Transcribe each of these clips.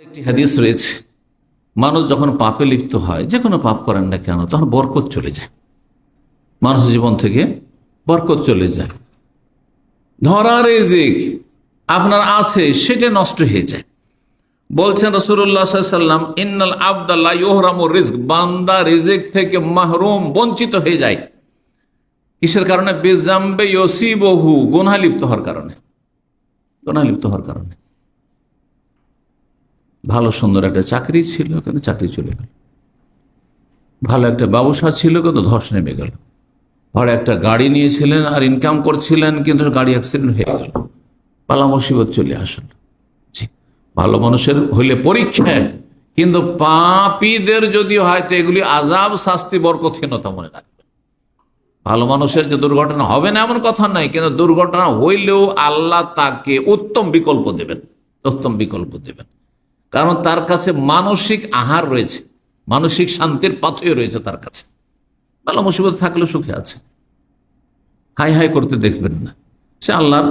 একটি হাদিস রয়েছে, মানুষ যখন পাপে লিপ্ত হয়, যে কোনো পাপ করেন না কেন, তখন বরকত চলে যায়। মানুষ জীবন থেকে বরকত চলে যায়। ধরা রেজিক আপনার আছে, সেটা নষ্ট হয়ে যায়। বলছেন রসুল্লাহ সাল্লাম ইন্নাল আবদাল্লাহ ইহরাম রিস্ক বান্দা রিজিক থেকে মাহরুম, বঞ্চিত হয়ে যায়। কিসের কারণে? বেজাম্বে ইসিবহু গুনহা লিপ্ত হওয়ার কারণে। গুনহা লিপ্ত হওয়ার কারণে। ভালো, সুন্দর একটা চাকরি ছিল, কিন্তু চাকরি চলে গেল। ভালো একটা ব্যবসা ছিল, কিন্তু ধস নেমে গেল। ভালো একটা গাড়ি নিয়েছিলেন আর ইনকাম করছিলেন, কিন্তু গাড়ি অ্যাক্সিডেন্ট হয়ে গেল। পালা মুসিবত চলে আসল। ভালো মানুষের হইলে পরীক্ষায় কিন্তু পাপীদের যদি হয়তো এগুলি আজাব শাস্তি বরকথীনতা মনে রাখবে। ভালো মানুষের যে দুর্ঘটনা হবে না এমন কথা নাই কিন্তু দুর্ঘটনা হইলেও আল্লাহ তাকে উত্তম বিকল্প দেবেন, উত্তম বিকল্প দেবেন। কারণ তার কাছে মানসিক আহার রয়েছে, মানসিক শান্তির পাথয় রয়েছে তার কাছে। ভালো মুসিবত থাকলে সুখে আছে। হাই হাই করতে দেখবেন না। সে আল্লাহর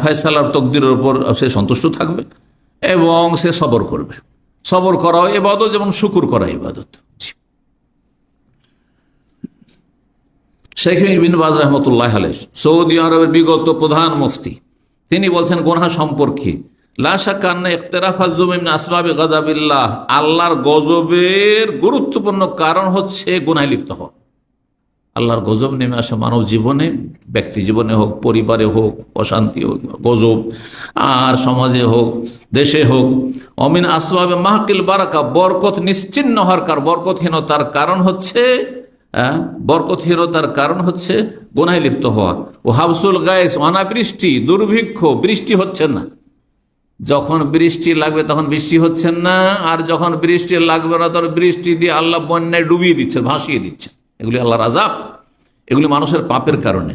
ফয়সালার, তকদিরের উপর সে সন্তুষ্ট থাকবে এবং সে সবর করবে। সবর করাও এবাদত যেমন শুকুর করা ইবাদত। শেখ বিন বাজ রহমতুল্লাহ আলাই সৌদি আরবের বিগত প্রধান মুফতি, তিনি বলছেন গোনা সম্পর্কে লাশাকান্না ইখতরাফাজুমিন আসবাবে গজাবিল্লাহ আল্লাহর গজবের গুরুত্বপূর্ণ কারণ হচ্ছে গুনায় লিপ্ত হওয়া। আল্লাহর গজব নেমে আসে মানব জীবনে, ব্যক্তি জীবনে হোক, পরিবারে হোক, অশান্তি হোক, গজব, আর সমাজে হোক, দেশে হোক। অমিন আসবাবে মাহকিল বারাকা, বরকত নিশ্চিন্ন হওয়ার কার, বরকতহীনতার কারণ হচ্ছে বরকতহীনতার কারণ হচ্ছে গোনায় লিপ্ত হওয়া। ও হাবসুল গায়েস, অনাবৃষ্টি, দুর্ভিক্ষ, বৃষ্টি হচ্ছে না। যখন বৃষ্টি লাগবে তখন বৃষ্টি হচ্ছে না, আর যখন বৃষ্টি লাগবে না, তখন বৃষ্টি দিয়ে আল্লাহ বন্যায় ডুবিয়ে দিচ্ছে, ভাসিয়ে দিচ্ছে। এগুলি আল্লাহর আজাব এগুলি মানুষের পাপের কারণে।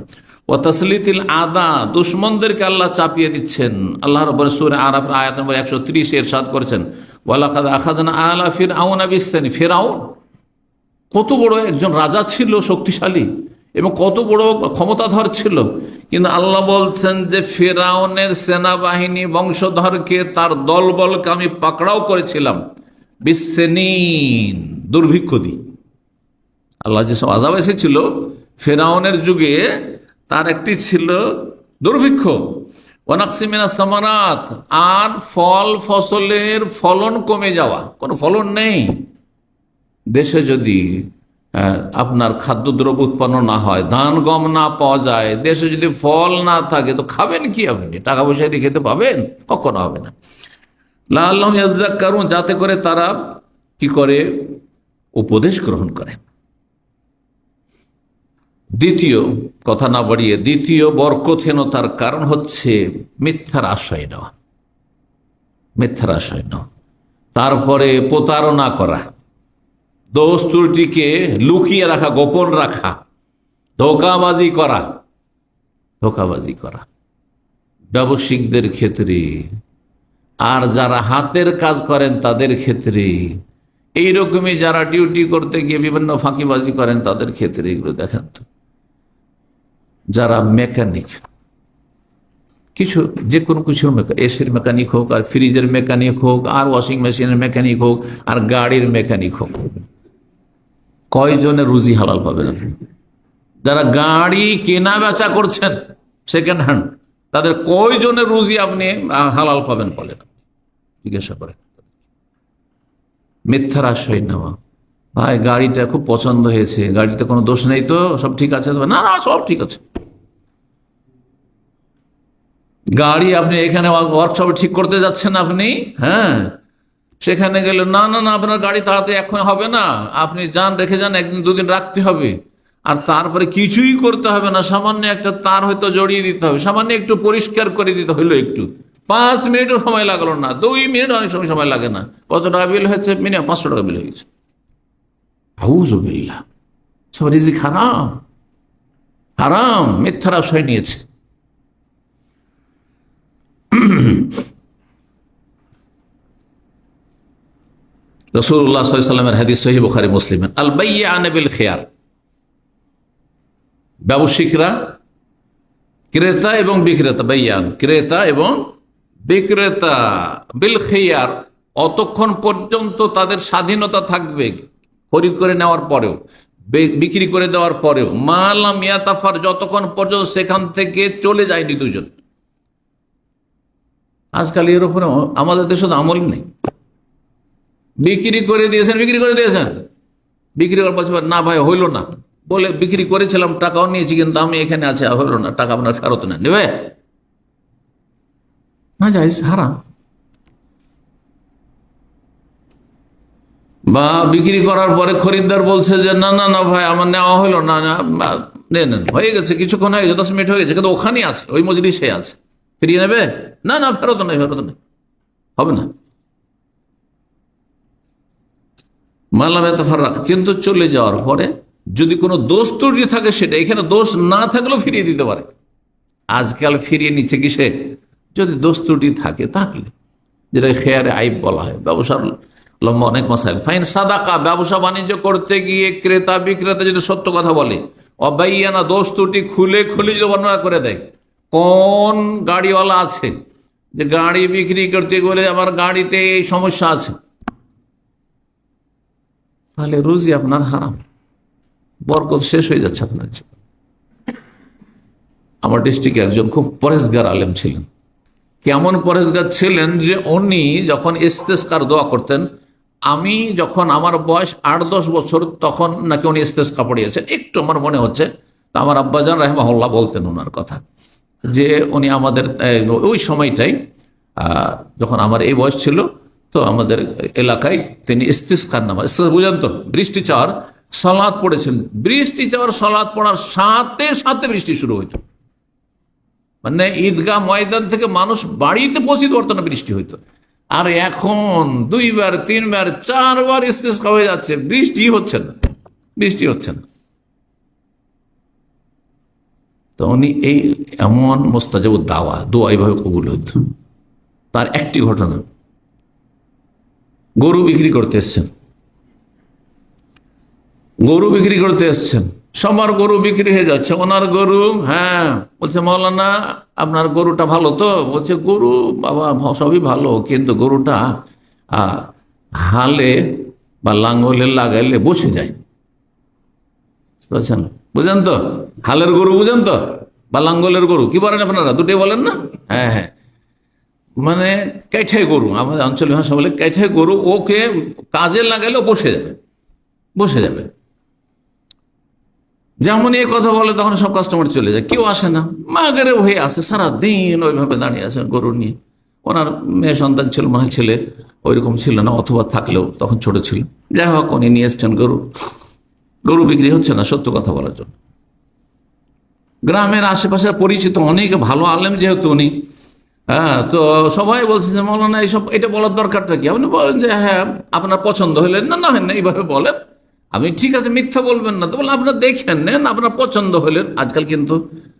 ও তসলিতিল আদা, দুশ্মনদেরকে আল্লাহ চাপিয়ে দিচ্ছেন। আল্লাহ রব্বর সুরে আরব আয়াত নম্বর একশো ত্রিশ এর সাদ করেছেন, ওয়ালাকাদ আখাদানা আলা ফির আউন আবিসানি ফেরাউন কত বড় একজন রাজা ছিল, শক্তিশালী। এবং কত বড় ক্ষমতাধর ছিল। কিন্তু আল্লাহ বলছেন যে, ফেরাউনের সেনাবাহিনী বংশধরকে তার দলবলকে আমি পাকড়াও করেছিলাম। বিশ্বনীন দুর্ভিক্ষ দি। আল্লাহ যেসব আজাব এসেছিল, ফেরাউনের যুগে তার একটি ছিল দুর্ভিক্ষ। ওনাকসিমিনা সামারাত, আর ফল ফসলের ফলন কমে যাওয়া। কোনো ফলন নেই। দেশে যদি আপনার খাদ্যদ্রব্য উৎপন্ন না হয়, ধান, গম না পাওয়া যায়, দেশে যদি ফল না থাকে, তো খাবেন কি আপনি? টাকা পয়সা দিয়ে খেতে পাবেন? কখনো হবে না। লাল্লাহ কারণ যাতে করে তারা কি করে? উপদেশ গ্রহণ করে। দ্বিতীয়, কথা না বাড়িয়ে, দ্বিতীয় বরকথহীনতার কারণ হচ্ছে মিথ্যার আশ্রয় নেওয়া। মিথ্যার আশ্রয় নেওয়া। তারপরে প্রতারণা করা। দোষ ত্রুটিকে লুকিয়ে রাখা, গোপন রাখা, ধোকাবাজি করা ধোকাবাজি করা। ব্যবসায়িকদের ক্ষেত্রে, আর যারা হাতের কাজ করেন তাদের ক্ষেত্রে, এইরকমই যারা ডিউটি করতে গিয়ে বিভিন্ন ফাঁকিবাজি করেন তাদের ক্ষেত্রে এগুলো দেখেন তো। যারা মেকানিক, কিছু, যে কোনো কিছুর এসির মেকানিক হোক, আর ফ্রিজের মেকানিক হোক, আর ওয়াশিং মেশিনের মেকানিক হোক, আর গাড়ির মেকানিক হোক। কয়জনের রুজি হালাল পাবেন? যারা গাড়ি কেনা বেচা করছেন সেকেন্ড হ্যান্ড তাদের কয়জনের রুজি আপনি হালাল পাবেন বলেন জিজ্ঞাসা করেন। মিথ্যার আশ্রয় নেওয়া। ভাই, গাড়িটা খুব পছন্দ হয়েছে, গাড়িতে কোনো দোষ নেই তো? সব ঠিক আছে? না না, সব ঠিক আছে। গাড়ি আপনি এখানে ওয়ার্কশপে ঠিক করতে যাচ্ছেন আপনি? হ্যাঁ? সেখানে গেলে, না না না, আপনার গাড়ি তাড়াতাড়ি এখন হবে না। আপনি যান, রেখে যান, একদিন, দুদিন রাখতে হবে। আর তারপরে কিছুই করতে হবে না। সামান্য একটা তার হয়তো জড়িয়ে দিতে হবে। সামান্য একটু পরিষ্কার করে দিতে হইল একটু। পাঁচ মিনিটও সময় লাগল না। দুই মিনিট অনেক সময় সময় লাগে না। কত টাকা বিল হয়েছে? মিনিমাম পাঁচশো টাকা বিল হয়ে রিজিক হারাম। হারাম। মিথ্যার আশ্রয় নিয়েছে। রসুল্লাহ সাল্লামের হাদিস সহি বুখারি মুসলিমের। আল বাইয়া আনবিল খেয়ার। ব্যবসায়িকরা ক্রেতা এবং বিক্রেতা, বাইয়ান, ক্রেতা এবং বিক্রেতা বিল খেয়ার, অতক্ষণ পর্যন্ত তাদের স্বাধীনতা থাকবে খরিদ করে নেওয়ার পরেও বিক্রি করে দেওয়ার পরেও। মালাম ইয়াতাফার যতক্ষণ পর্যন্ত সেখান থেকে চলে যায়নি দুজন আজকাল এর উপরে আমাদের দেশে আমল নেই। বিক্রি করে দিয়েছেন, বিক্রি করে দিয়েছেন। বিক্রি করার বলছে, না ভাই, হইল না। বলে, বিক্রি করেছিলাম, টাকাও নিয়েছি, কিন্তু আমি এখানে আছে হইল না, টাকা আপনার ফেরত না নেবে? না হারাম। বা বিক্রি করার পরে খরিদ্দার বলছে যে, না না না ভাই, আমার নেওয়া হলো না না নেন। হয়ে গেছে, কিছুক্ষণ হয়ে গেছে, দশ মিনিট হয়ে গেছে, কিন্তু ওখানেই আছে, ওই মজলিসে আছে। ফিরিয়ে নেবে? না না, ফেরত নেই ফেরত নেই। হবে না। মানলাম এত ফারাক কিন্তু চলে যাওয়ার পরে যদি কোনো দোষ ত্রুটি থাকে সেটা, এখানে দোষ না থাকলেও ফিরিয়ে দিতে পারে। আজকাল ফিরিয়ে নিচ্ছে কিসে? যদি দোষ ত্রুটি থাকে তাহলে, যেটা খেয়ারে আইব বলা হয়। ব্যবসার লম্বা অনেক মশাইল ফাইন সাদাকা, ব্যবসা বাণিজ্য করতে গিয়ে ক্রেতা বিক্রেতা যদি সত্য কথা বলে, অবাইয়ানা দোষ ত্রুটি খুলে খুলে যদি বর্ণনা করে দেয়, কোন গাড়িওয়ালা আছে যে গাড়ি বিক্রি করতে গেলে আমার গাড়িতে এই সমস্যা আছে? তাহলে রুজি আপনার হারাম। বরকত শেষ হয়ে যাচ্ছে আপনার আমার ডিস্ট্রিক্টে একজন খুব পরেশগার আলেম ছিলেন। কেমন পরেশগার ছিলেন যে উনি যখন ইস্তেস্কার দোয়া করতেন, আমি যখন আমার বয়স আট দশ বছর, তখন নাকি উনি ইস্তেস্কা পড়িয়েছেন। একটু আমার মনে হচ্ছে আমার আব্বাজান রাহমাহুল্লাহ বলতেন ওনার কথা, যে উনি আমাদের ওই সময়টাই যখন আমার এই বয়স ছিল তো আমাদের এলাকায় তিনি ইস্তিস্কার নামা বুঝেন তো? বৃষ্টি চাওয়ার সলাদ পড়েছেন। বৃষ্টি চাওয়ার সলাদ পড়ার সাথে সাথে বৃষ্টি শুরু হইতো। মানে ঈদগাহ ময়দান থেকে মানুষ বাড়িতে পৌঁছিতে পারতো না বৃষ্টি হইতো। আর এখন দুইবার, তিনবার, চারবার ইস্তেস্কা হয়ে যাচ্ছে। বৃষ্টি হচ্ছে না। বৃষ্টি হচ্ছে না। তো উনি এই এমন মোস্তাজাব দাওয়া, দোয়া এইভাবে কবুল হইত। তার একটি ঘটনা গরু বিক্রি করতে এসছেন। গরু বিক্রি করতে এসছেন। সবার গরু বিক্রি হয়ে যাচ্ছে। ওনার গরু হ্যাঁ বলছে মৌলানা আপনার গরুটা ভালো তো? বলছে, গরু, বাবা, সবই ভালো, কিন্তু গরুটা হালে বা লাঙ্গলে লাগাইলে বসে যায়। বুঝতে পারছেন? বুঝেন তো? হালের গরু বুঝেন তো? বা লাঙ্গলের গরু, কি বলেন আপনারা? দুটোই বলেন না? হ্যাঁ হ্যাঁ। মানে কেঠে গরু, আমাদের আঞ্চলিক ভাষা বলে কেঠে গরু, ওকে কাজে লাগাইলেও বসে যাবে বসে যাবে। যেমন এই কথা বলে তখন সব কাস্টমার চলে যায়, কেউ আসে না। মাগেরে হয়ে আসে সারা দিন ওইভাবে দাঁড়িয়ে আছে গরু নিয়ে। ওনার মেয়ে সন্তান ছিল, মা ছেলে, ওইরকম ছিল না, অথবা থাকলেও তখন ছোট ছিল। যাই হোক, উনি নিয়ে এসছেন গরু। গরু বিক্রি হচ্ছে না, সত্য কথা বলার জন্য। গ্রামের আশেপাশে পরিচিত অনেক ভালো আলেম যেহেতু উনি হ্যাঁ তো সবাই বলছে যে, মৌলানা, এইসব এটা বলার দরকারটা কি? আপনি বলেন যে হ্যাঁ আপনার পছন্দ হলেন না না হয় না, এইভাবে বলেন। আপনি ঠিক আছে, মিথ্যা বলবেন না। তো বলে আপনার দেখেন, নেন, আপনার পছন্দ হলেন আজকাল কিন্তু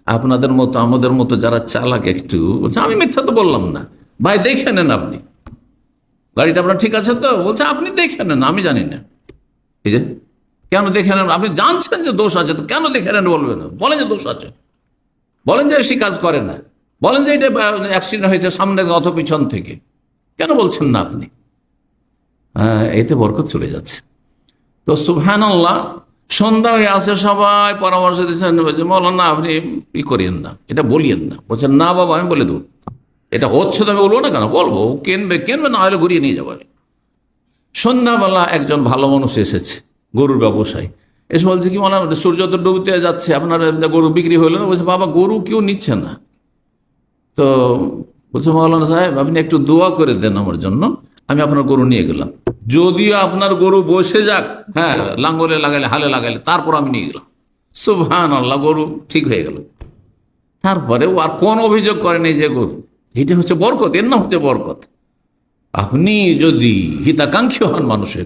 আপনাদের মতো, আমাদের মতো যারা চালাক একটু, বলছে, আমি মিথ্যা তো বললাম না। ভাই, দেখে নেন আপনি। গাড়িটা আপনার ঠিক আছে তো? বলছে, আপনি দেখে নেন, আমি জানি না। এই যে, কেন দেখে নেন? আপনি জানছেন যে দোষ আছে, তো কেন দেখে নেন বলবেন? বলেন যে দোষ আছে। বলেন যে সে কাজ করে না। বলেন যে এটা অ্যাক্সিডেন্ট হয়েছে সামনে অথ পিছন থেকে। কেন বলছেন না আপনি? হ্যাঁ এতে বরকত চলে যাচ্ছে। তো আল্লাহ সন্ধ্যা হয়ে আসে, সবাই পরামর্শ দিচ্ছেন মৌলানা, আপনি ই করিয়েন না, এটা বলিয়েন না। বলছেন, না বাবা, আমি বলে দেবো। এটা হচ্ছে তো আমি বলব না কেন? বলব কিনবে কিনবে, না হলে ঘুরিয়ে নিয়ে যাব। সন্ধ্যাবেলা একজন ভালো মানুষ এসেছে, গরুর ব্যবসায়ী। এসে বলছে, কি মনে সূর্য তো ডুবতে যাচ্ছে, আপনার গরু বিক্রি হইল না? বলছে, বাবা, গরু কেউ নিচ্ছে না। তো বলছে, মৌলানা সাহেব, আপনি একটু দোয়া করে দেন আমার জন্য। আমি আপনার গরু নিয়ে গেলাম। যদিও আপনার গরু বসে যাক হ্যাঁ লাঙ্গলে লাগাইলে, হালে লাগাইলে, তারপর আমি নিয়ে গেলাম। সুবহান আল্লাহ গরু ঠিক হয়ে গেল। তারপরে ও আর কোন অভিযোগ করেনি যে গরু। এটা হচ্ছে বরকত, এর নাম হচ্ছে বরকত। আপনি যদি হিতাকাঙ্ক্ষী হন মানুষের,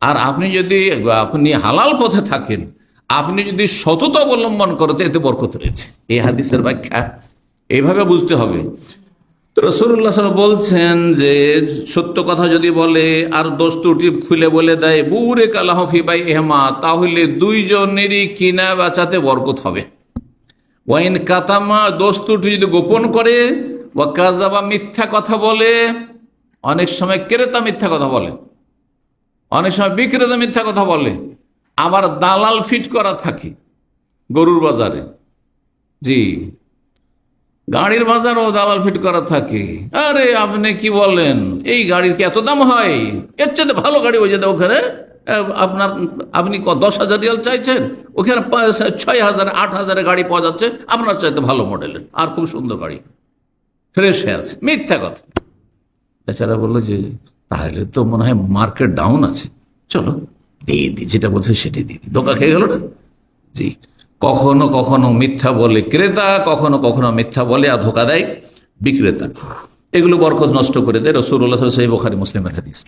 আর আপনি যদি, আপনি হালাল পথে থাকেন, আপনি যদি সততা অবলম্বন করতে এতে বরকত রয়েছে। এই হাদিসের ব্যাখ্যা এইভাবে বুঝতে হবে। রসুল্লাহ বলছেন যে, সত্য কথা যদি বলে, আর দোষ ত্রুটি খুলে বলে দেয় বুরে কালাহফি বাই এহমা তাহলে দুইজনেরই কিনা বাঁচাতে বরকত হবে। ওয়াইন কাতামা, দোষ ত্রুটি যদি গোপন করে, ওয়া কাজাবা মিথ্যা কথা বলে, অনেক সময় ক্রেতা মিথ্যা কথা বলে, অনেক সময় বিক্রেতা মিথ্যা কথা বলে, আবার দালাল ফিট করা থাকে গরুর বাজারে। জি। গাড়ির বাজারও দালাল ফিট করা থাকে। আরে, আপনি কি বলেন? এই গাড়ির কি এত দাম হয়? এর চেয়ে ভালো গাড়ি ওই যেতে ওখানে। আপনার, আপনি দশ হাজার রিয়াল চাইছেন? ওখানে ছয় হাজার, আট হাজারে গাড়ি পাওয়া যাচ্ছে। আপনার চাইতে ভালো মডেলের আর খুব সুন্দর গাড়ি। ফ্রেশ হয়ে আছে মিথ্যা কথা। বেচারা বলল যে, তাহলে তো মনে হয় মার্কেট ডাউন আছে। চলো, দিয়ে দিই। যেটা বলছে সেটাই দিয়ে দিই। ধোকা খেয়ে গেল না? জি। কখনো কখনো মিথ্যা বলে ক্রেতা, কখনো কখনো মিথ্যা বলে আর ধোকা দেয় বিক্রেতা। এগুলো বরকত নষ্ট করে দেয় রসুল্লাহ সেই মুসলিম মুসলিমের হাদিস।